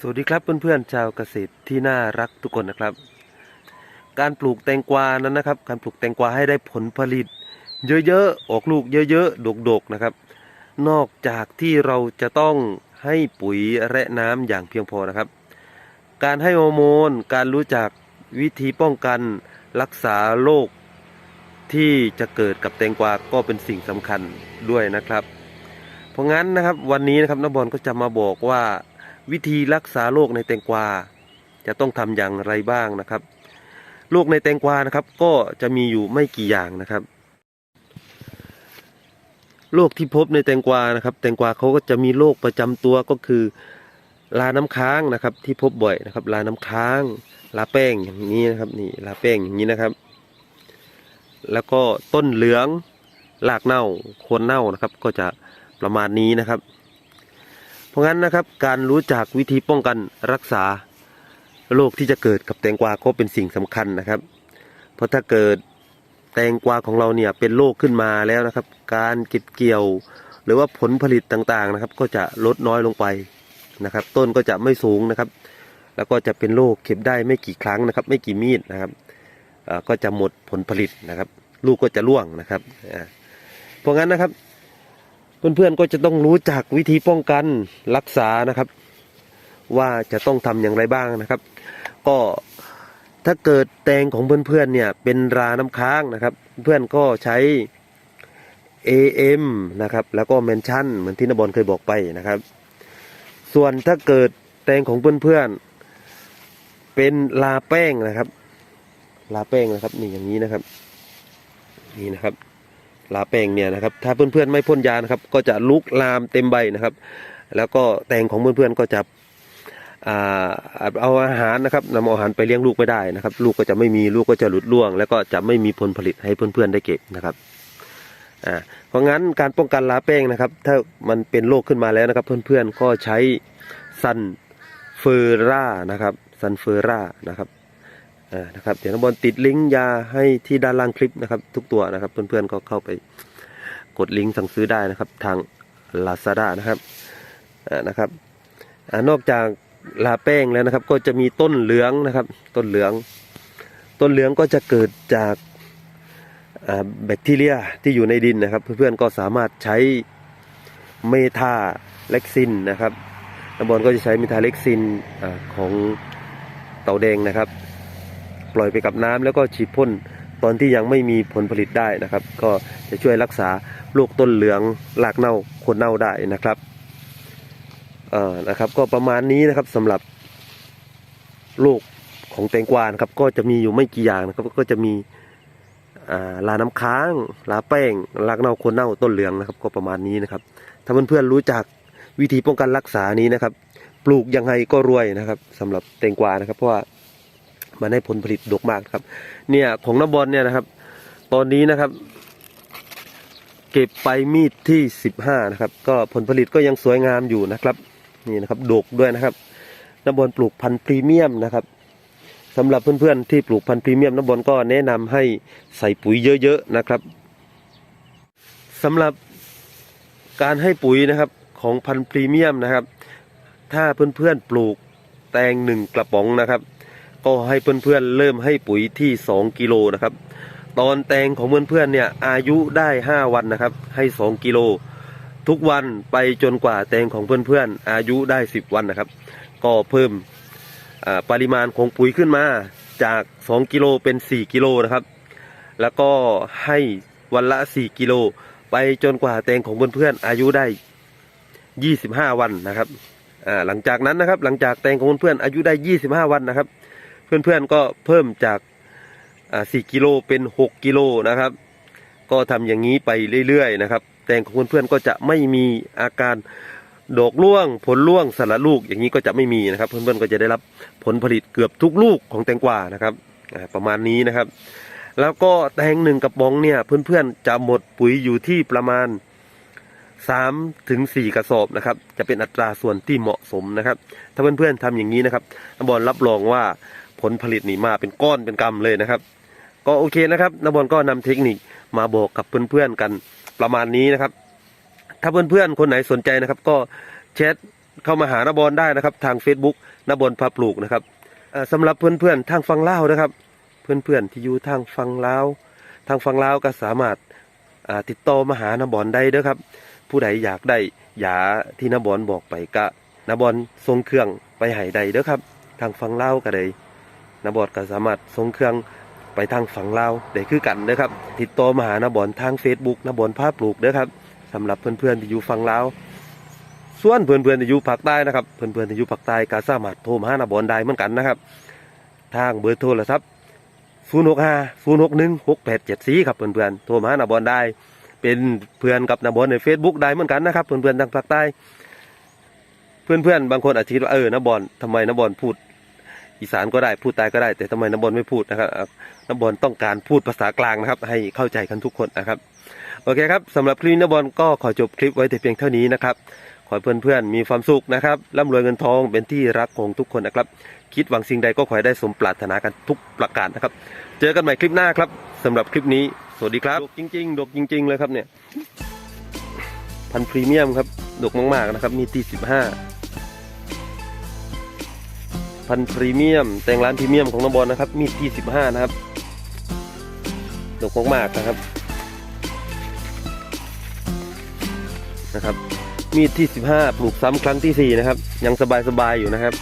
สวัสดีครับเพื่อนๆชาวเกษตรที่น่ารักทุกคนนะครับ การปลูกแตงกวานั้นนะครับ การปลูกแตงกวาให้ได้ผลผลิต เยอะๆออกลูกเยอะๆดกๆนะครับ นอกจากที่เราจะต้องให้ปุ๋ยและน้ำอย่างเพียงพอนะครับ การให้ฮอร์โมน การรู้จักวิธีป้องกันรักษาโรคที่จะเกิดกับแตงกวาก็เป็นสิ่งสำคัญด้วยนะครับ เพราะงั้นนะครับวันนี้นะครับน้าบอลก็จะมาบอกว่า วิธีรักษาโรคในแตงกวา จะต้องทำอย่างไรบ้างนะครับโรคในแตงกวานะครับ ก็จะมีอยู่ไม่กี่อย่างนะครับโรคที่พบในแตงกวานะครับ แตงกวาเขาก็จะมีโรคประจำตัวก็คือลาน้ำค้างนะครับ ที่พบบ่อยนะครับ ลาน้ำค้าง ลาแป้งอย่างนี้นะครับ นี่ลาแป้งอย่างนี้นะครับ แล้วก็ต้นเหลืองรากเน่าโคนเน่านะครับ ก็จะประมาณนี้นะครับ เพราะงั้นนะครับการรู้จักวิธีป้องกันรักษาโรคที่จะเกิดกับแตงกวาก็เป็นสิ่งสำคัญนะครับ เพราะถ้าเกิดแตงกวาของเราเนี่ยเป็นโรคขึ้นมาแล้วนะครับ การเก็บเกี่ยว หรือว่าผลผลิตต่างๆนะครับ ก็จะลดน้อยลงไปนะครับ ต้นก็จะไม่สูงนะครับ แล้วก็จะเป็นโรคเก็บได้ไม่กี่ครั้งนะครับ ไม่กี่มีดนะครับก็จะหมดผลผลิตนะครับ ลูกก็จะร่วงนะครับเพราะงั้นนะครับ เพื่อนๆก็จะต้องรู้จักวิธีป้องกันรักษานะครับ ว่าจะต้องทำอย่างไรบ้างนะครับ ก็ถ้าเกิดแตงของเพื่อนๆเนี่ยเป็นราน้ำค้างนะครับ เพื่อนก็ใช้ AM นะครับแล้วก็เมนชั่นเหมือนที่นบอลเคยบอกไปนะครับ ส่วนถ้าเกิดแตงของเพื่อนๆเป็นลาแป้งนะครับ ลาแป้งนะครับนี่อย่างนี้นะครับ นี่นะครับ ลาแป้งเนี่ยนะครับ ถ้าเพื่อนๆไม่พ่นยานะครับ ก็จะลุกลามเต็มใบนะครับ แล้วก็แตงของเพื่อนๆก็จะเอาอาหารนะครับนำอาอาหารไปเลี้ยงลูกไม่ได้นะครับ ลูกก็จะไม่มีลูกก็จะหลุดร่วง แล้วก็จะไม่มีผลผลิตให้เพื่อนๆได้เก็บนะครับเพราะงั้นการป้องกันลาแป้งนะครับ ถ้ามันเป็นโรคขึ้นมาแล้วนะครับ เพื่อนๆก็ใช้ซันเฟอร่านะครับซันเฟอร่านะครับ นะครับเดี๋ยวน้องบอลติดลิงก์ยาให้ที่ด้านล่างคลิปนะครับ ทุกตัวนะครับ เพื่อนๆก็เข้าไปกดลิงก์สั่งซื้อได้นะครับทาง Lazada นะครับนะครับอนอกจากลาแป้งแล้วนะครับ ก็จะมีต้นเหลืองนะครับ ต้นเหลือง ต้นเหลืองก็จะเกิดจากแบคทีเรียที่อยู่ในดินนะครับ เพื่อนๆก็สามารถใช้เมทาเล็กซินนะครับน้ำบอลก็จะใช้เมทาเล็กซินอของเต่าแดงนะครับ ล่อยไปกับน้ำแล้วก็ฉีดพ่นตอนที่ยังไม่มีผลผลิตได้นะครับ ก็จะช่วยรักษาโรคต้นเหลืองรากเน่าโคนเน่าได้นะครับเอ่อนะครับก็ประมาณนี้นะครับสำหรับโรคของแตงกวานะครับก็จะมีอยู่ไม่กี่อย่างนะครับก็จะมีลาน้ำค้างลาแป้งรากเน่าโคนเน่าต้นเหลืองนะครับ ก็ประมาณนี้นะครับ ถ้าเพื่อนๆรู้จักวิธีป้องกันรักษานี้นะครับ ปลูกยังไงก็รวยนะครับสำหรับแตงกวานะครับเพราะว่า มันให้ผลผลิตดกมากครับ เนี่ยของน้ำบอลเนี่ยนะครับ ตอนนี้นะครับ เก็บไปมีดที่สิบห้านะครับ ก็ผลผลิตก็ยังสวยงามอยู่นะครับ นี่นะครับดกด้วยนะครับน้ำบอลปลูกพันธุ์พรีเมียมนะครับสำหรับเพื่อนๆที่ปลูกพันธุ์พรีเมียมน้ำบอลก็แนะนำให้ใส่ปุ๋ยเยอะๆนะครับสำหรับการให้ปุ๋ยนะครับของพันธุ์พรีเมียมนะครับ ถ้าเพื่อนๆปลูกแตงหนึ่งกระป๋องนะครับ ก็ให้เพื่อนๆเริ่มให้ปุ๋ยที่ 2 กิโลนะครับ ตอนแตงของเพื่อนๆเนี่ยอายุได้ 5 วันนะครับ ให้ 2 กิโล ทุกวันไปจนกว่าแตงของเพื่อนๆอายุได้ 10 วันนะครับ ก็เพิ่มปริมาณของปุ๋ยขึ้นมาจาก 2 กิโลเป็น 4 กิโลนะครับ แล้วก็ให้วันละ 4 กิโล ไปจนกว่าแตงของเพื่อนๆอายุได้ 25 วันนะครับหลังจากนั้นนะครับหลังจากแตงของเพื่อนๆอายุได้ 25 วันนะครับ เพื่อนๆก็เพิ่มจากอ่า4กิโลเป็น6กิโลนะครับ ก็ทำอย่างนี้ไปเรื่อยๆนะครับ แตงของเพื่อนๆก็จะไม่มีอาการดอกร่วงผลร่วงสละลูกอย่างนี้ก็จะไม่มีนะครับ เพื่อนๆก็จะได้รับผลผลิตเกือบทุกลูกของแตงกวานะครับประมาณนี้นะครับ แล้วก็แตงหนึ่งกระป๋องเนี่ยเพื่อนๆจะหมดปุ๋ยอยู่ที่ประมาณ3ถึง4กระสอบนะครับ จะเป็นอัตราส่วนที่เหมาะสมนะครับ ถ้าเพื่อนๆทำอย่างนี้นะครับบอลรับรองว่า ผลผลิตนี่มาเป็นก้อนเป็นกำเลยนะครับ ก็โอเคนะครับนบอลก็นำเทคนิคมาบอกกับเพื่อนๆกันประมาณนี้นะครับ ถ้าเพื่อนๆคนไหนสนใจนะครับ ก็แชทเข้ามาหานบอลได้นะครับ ทาง Facebook นบอลพาปลูกนะครับสำหรับเพื่อนๆทางฟังเล่านะครับ เพื่อนๆที่อยู่ทางฟังเล่าทางฟังเล่าก็สามารถติดต่อมาหานบอลได้เด้อครับ ผู้ใดอยากได้ยาที่นบอลบอกไปก็นบอลส่งเครื่องไปให้ได้เด้อครับ ทางฟังเล่าก็ได้ นบอลก็สามารถส่งเครื่องไปทางฝั่งลาวได้คือกันเด้อครับ ติดต่อมาหานบอลทาง Facebook นบอลภาพปลูกเด้อครับสำหรับเพื่อนๆที่อยู่ฝั่งลาวส่วนเพื่อนๆที่อยู่ภาคใต้นะครับเพื่อนๆที่อยู่ภาคใต้ก็สามารถโทรมาหานบอลได้เหมือนกันนะครับ ทางเบอร์โทรศัพท์065 061 6874ครับเพื่อนๆโทรมาหานาบอลได้ เป็นเพื่อนกับนาบอลใน Facebook ได้เหมือนกันนะครับเพื่อนๆทางภาคใต้ เพื่อนๆบางคนอาจจะคิดว่าเออนาบอลทำไมนาบอลพูด อีสานก็ได้พูดใต้ก็ได้ แต่ทำไมนาบอลไม่พูดนะครับอะนาบอลต้องการพูดภาษากลางนะครับ ให้เข้าใจกันทุกคนนะครับ โอเคครับสำหรับคลิปนี้นาบอลก็ขอจบคลิปไว้แต่เพียงเท่านี้นะครับขอให้เพื่อนๆมีความสุขนะครับร่ำรวยเงินทองเป็นที่รักของทุกคนนะครับ คิดหวังสิ่งใดก็ขอให้ได้สมปรารถนากันทุกประการนะครับ เจอกันใหม่คลิปหน้าครับสำหรับคลิปนี้ สวัสดีครับดกจริงๆดกจริง ๆ เลยครับเนี่ยพันธุ์พรีเมียมครับดกมากๆนะครับมีตีสิบห้า พันธุ์พรีเมียม แต่งร้านพรีเมียมของน้องบอลนะครับ มีดที่สิบห้านะครับดกมากๆนะครับนะครับ มีดที่สิบห้าปลูกซ้ำครั้งที่สี่นะครับ ยังสบายๆอยู่นะครับ